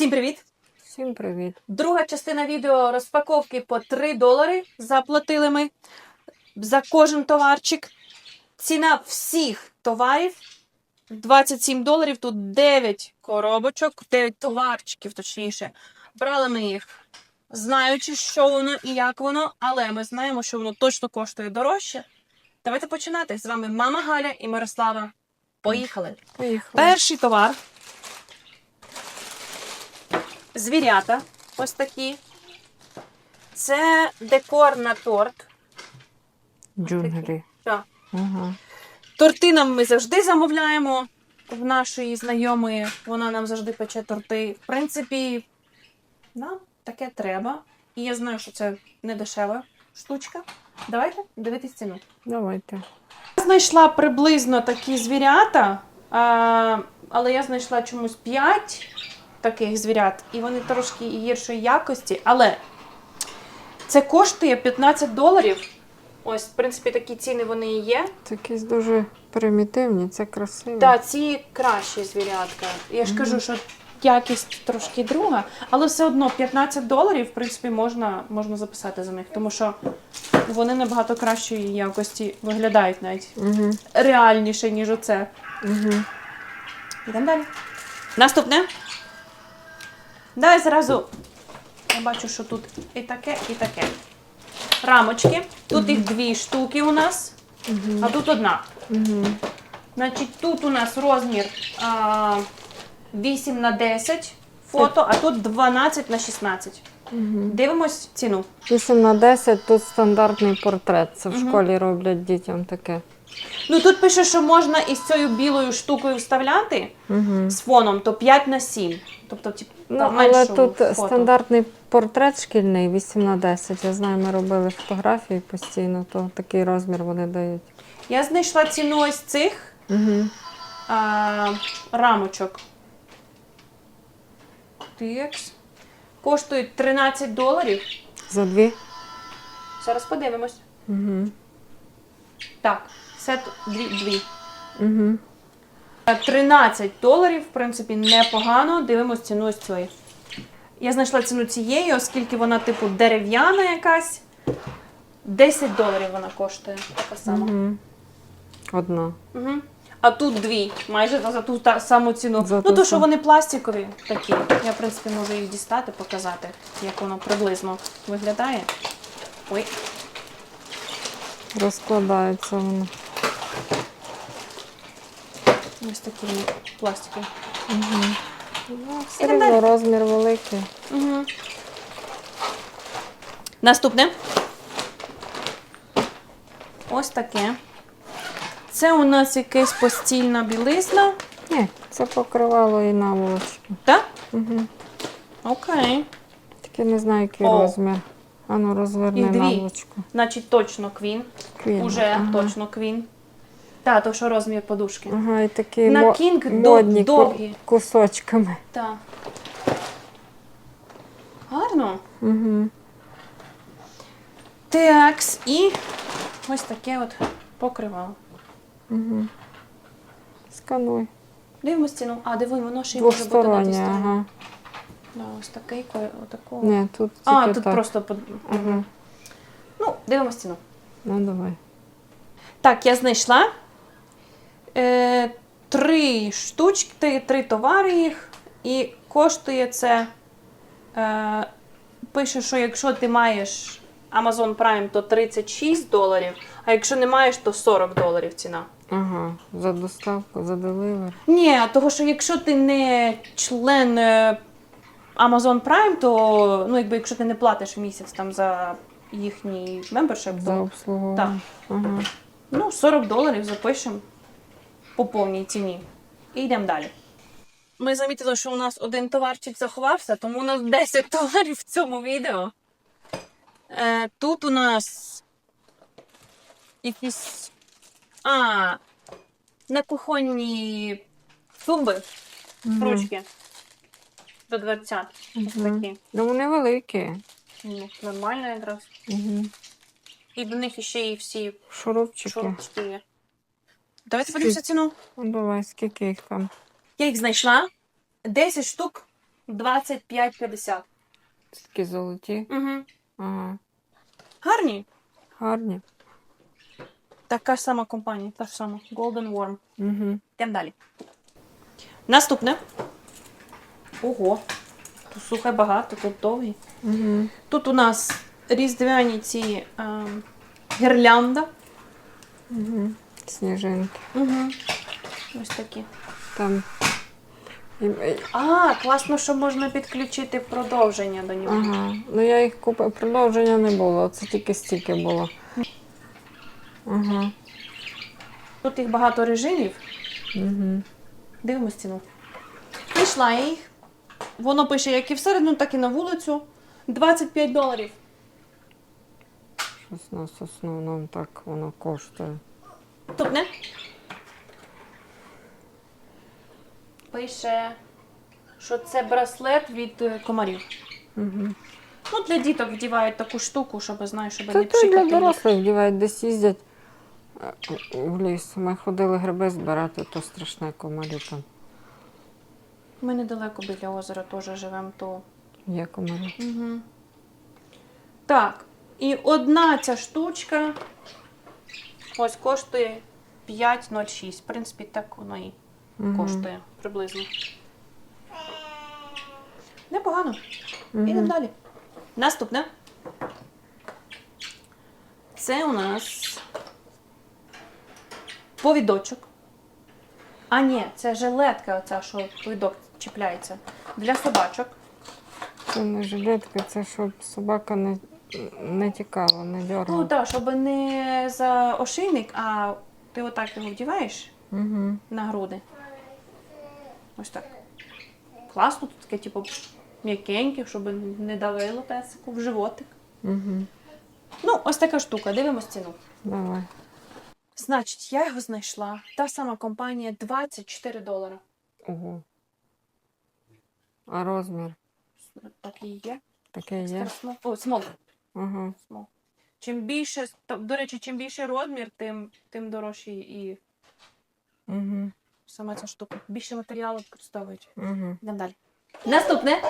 Всім привіт! Всім привіт. Друга частина відео розпаковки по 3 долари заплатили ми за кожен товарчик. Ціна всіх товарів 27 доларів. Тут 9 коробочок, 9 товарчиків, точніше. Брали ми їх, знаючи, що воно і як воно, але ми знаємо, що воно точно коштує дорожче. Давайте починати. З вами мама Галя і Мирослава. Поїхали! Поїхали. Перший товар. Звірята. Ось такі. Це декор на торт. Джунглі. Так. Ага. Торти нам ми завжди замовляємо в нашої знайомої. Вона нам завжди пече торти. В принципі, нам таке треба. І я знаю, що це не дешева штучка. Давайте дивитись ціну. Давайте. Я знайшла приблизно такі звірята, а, але я знайшла чомусь 5 таких звірят, і вони трошки гіршої якості. Але це коштує 15 доларів. Ось, в принципі, такі ціни вони і є. Це якісь дуже примітивні, це красиво. Та ці кращі звірятка. Я ж кажу, що якість трошки друга, але все одно 15 доларів, в принципі, можна, можна записати за них, тому що вони набагато кращої якості виглядають навіть Угу. реальніше, ніж оце. Угу. Йдемо далі. Наступне. Давай зразу. Я бачу, що тут і таке, і таке. Рамочки. Тут їх дві штуки у нас, а тут одна. Значить, тут у нас розмір а, 8 на 10 фото, а тут 12 на 16. Угу. Дивимось ціну. 8 на 10 тут стандартний портрет. Це в школі роблять дітям таке. Ну тут пише, що можна із цією білою штукою вставляти Угу. з фоном, то 5 на 7. Тобто, типу, Ну, там але тут фото. стандартний портрет шкільний 8 на 10. Я знаю, ми робили фотографії постійно, то такий розмір вони дають. Я знайшла ціну ось цих Угу. а, рамочок. Тикс. Коштують 13 доларів. За дві? Зараз подивимось. Угу. Так, сет дві. дві. Угу. 13 доларів, в принципі, непогано. Дивимось ціну ось цієї. Я знайшла ціну цієї, оскільки вона, типу, дерев'яна якась. 10 доларів вона коштує. Така сама. Угу. Одна. Угу. А тут дві, майже за ту та саму ціну. За ну, то, що вони пластикові такі. Я, в принципі, можу їх дістати, показати, як воно приблизно виглядає. Ой, Розкладається воно. Ось такі вони пластикові. Ну, все Ідемо рівно розмір великий. Угу. Наступне. Ось таке. Це у нас якась постільна білизна. Ні, це покривало і наволочки. Так? Угу. Окей. Тільки не знаю, який О. розмір. Ану, розверни дві. наволочку. Значить, точно квін. Квін. Уже ага. точно квін. Так, то що розмір подушки. Ага, і такі На мо- кінг до- модні ку- довгі. кусочками. Так. Гарно. Угу. Такс. І ось таке от покривало. Угу. Скануй. Дивимось ціну. А, диви, воно ще й може бути на тій стороні. ага. Да, ось такий ко- отакого. Ні, тут а, тут так. просто под... Ага. Ну, дивимось ціну. Ну, давай. Так, я знайшла е, три штучки, три товари їх, і коштує це. Е, пише, що якщо ти маєш Amazon Prime, то 36 доларів, а якщо не маєш, то 40 доларів ціна. Ага, за доставку, за деливер. Ні, того що якщо ти не член е, Amazon Prime, то ну, якби якщо ти не платиш в місяць там за їхній membership, За то обслуговування. Ага. ну, 40 доларів запишемо по повній ціні. І йдемо далі. Ми замітили, що у нас один товарчик заховався, тому у нас 10 доларів в цьому відео. Е, тут у нас якісь. А, на кухонні тумби, Мгм. ручки до 20. Ось Мгм. такі. Ну, вони великі. Ну, нормально якраз. Угу. І до них ще і всі Шурупчики. шурупчики є. Давайте подивимося ціну. Ну, давай, скільки їх там? Я їх знайшла. 10 штук 25,50. Такі золоті. Угу. Ага. Гарні. Гарні. Така ж сама компанія, та ж сама. Golden Worm. Угу. Йдемо далі. Наступне. Ого. Тут слухай багато, тут довгі. Угу. Тут у нас різдвяні ці ем, гірлянда. Угу. Сніжинки. Угу. Ось такі. Там. А, класно, що можна підключити продовження до нього. Ага. Ну я їх купив. Продовження не було. Це тільки стільки було. Ага. Тут їх багато режимів. Угу. Дивимось ціну. Пішла я їх. Воно пише як і всередину, так і на вулицю. 25 доларів. Щось у нас в основному так воно коштує. Тут не? Пише, що це браслет від е, комарів. Угу. Ну, для діток вдівають таку штуку, щоб знаєш, щоб Це не то для пшикати. їх. дорослих вдівають, десь їздять е, в ліс. Ми ходили гриби збирати, то страшне комарі там. Ми недалеко біля озера теж живемо, то. Є комарі. Угу. Так, і одна ця штучка ось коштує 5,06. В принципі, так воно і коштує приблизно. Непогано. Ідемо далі. Наступне. Це у нас повідочок. А ні, це жилетка, оця, що повідок чіпляється. Для собачок. Це не жилетка, це щоб собака не, не тікала, не Ну так, щоб не за ошейник, а ти отак його вдіваєш Угу. на груди. Ось так. Класно, тут таке, типу, м'якеньке, щоб не давило песику в животик. Угу. Ну, ось така штука, дивимось ціну. Давай. Значить, я його знайшла. Та сама компанія 24 долара. Ого. А розмір Так і є. таке є? О, смол. Смол. Чим більше, до речі, чим більше розмір, тим, тим дорожчий і Угу. сама ця штука. Більше матеріалу використовують. Угу. Йдемо далі. Наступне.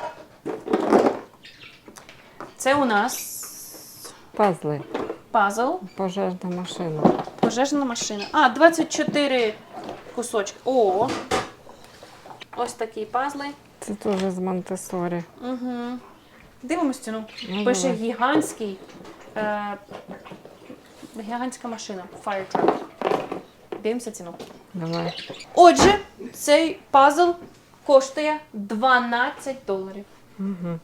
Це у нас Пазли. пазл. Пожежна машина. Пожежна машина. А, 24 кусочки. О! Ось такі пазли. Це теж з Монтесорі. Угу. Дивимось ціну. Ну, Пише гігантський. Е, гігантська машина. Fire truck. Дивимося ціну. Давай. Отже, цей пазл коштує 12 доларів. Угу.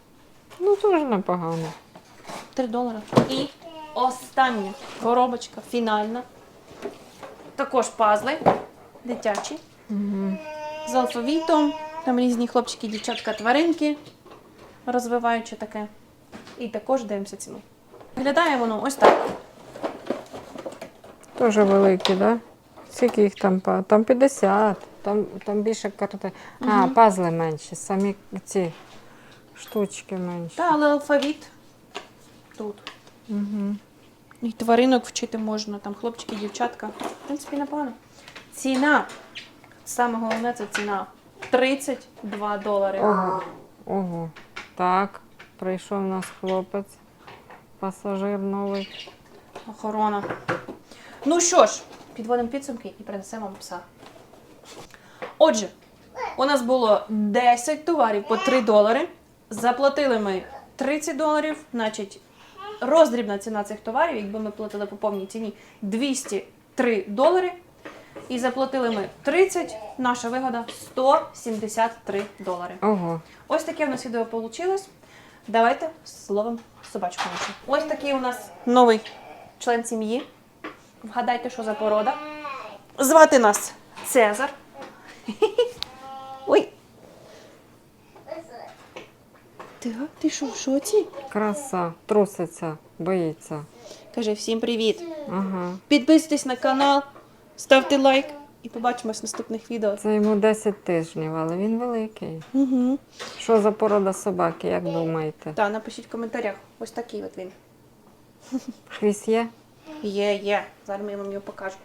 Ну, теж непогано. 3 долари. І остання коробочка, фінальна. Також пазли дитячі. Угу. З алфавітом. Там різні хлопчики, дівчатка, тваринки. Розвиваючи таке. І також дивимося ціну. Виглядає воно ось так. Теж великі, так? Да? Скільки їх там? Там 50, там, там більше карти. А, Мгм. пазли менші, самі ці штучки менші. Та, але алфавіт тут. Угу. І тваринок вчити можна, там хлопчики, дівчатка. В принципі, непогано. Ціна. Саме головне це ціна 32 долари. Ого. Ого. Так, прийшов у нас хлопець, пасажир новий. Охорона. Ну що ж, підводимо підсумки і принесемо вам пса. Отже, у нас було 10 товарів по 3 долари. Заплатили ми 30 доларів, значить, роздрібна ціна цих товарів, якби ми платили по повній ціні 203 долари. І заплатили ми 30, наша вигода 173 долари. Ого. Ось таке у нас відео вийшло. Давайте словом собачку нашу. Ось такий у нас новий член сім'ї. Вгадайте, що за порода. Звати нас Цезар. Ой. Ти, ти що, в шоці? Краса, труситься, боїться. Каже всім привіт. Ага. Підписуйтесь на канал, ставте лайк і побачимось в наступних відео. Це йому 10 тижнів, але він великий. Угу. Що за порода собаки, як думаєте? Так, напишіть в коментарях. Ось такий от він. Хвіст є? Є, є. Зараз я вам його покажу.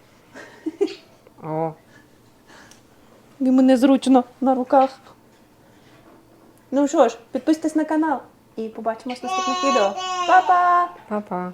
О, Йому незручно на руках. Ну що ж, підписуйтесь на канал і побачимось в наступних відео. Па-па! Па-па.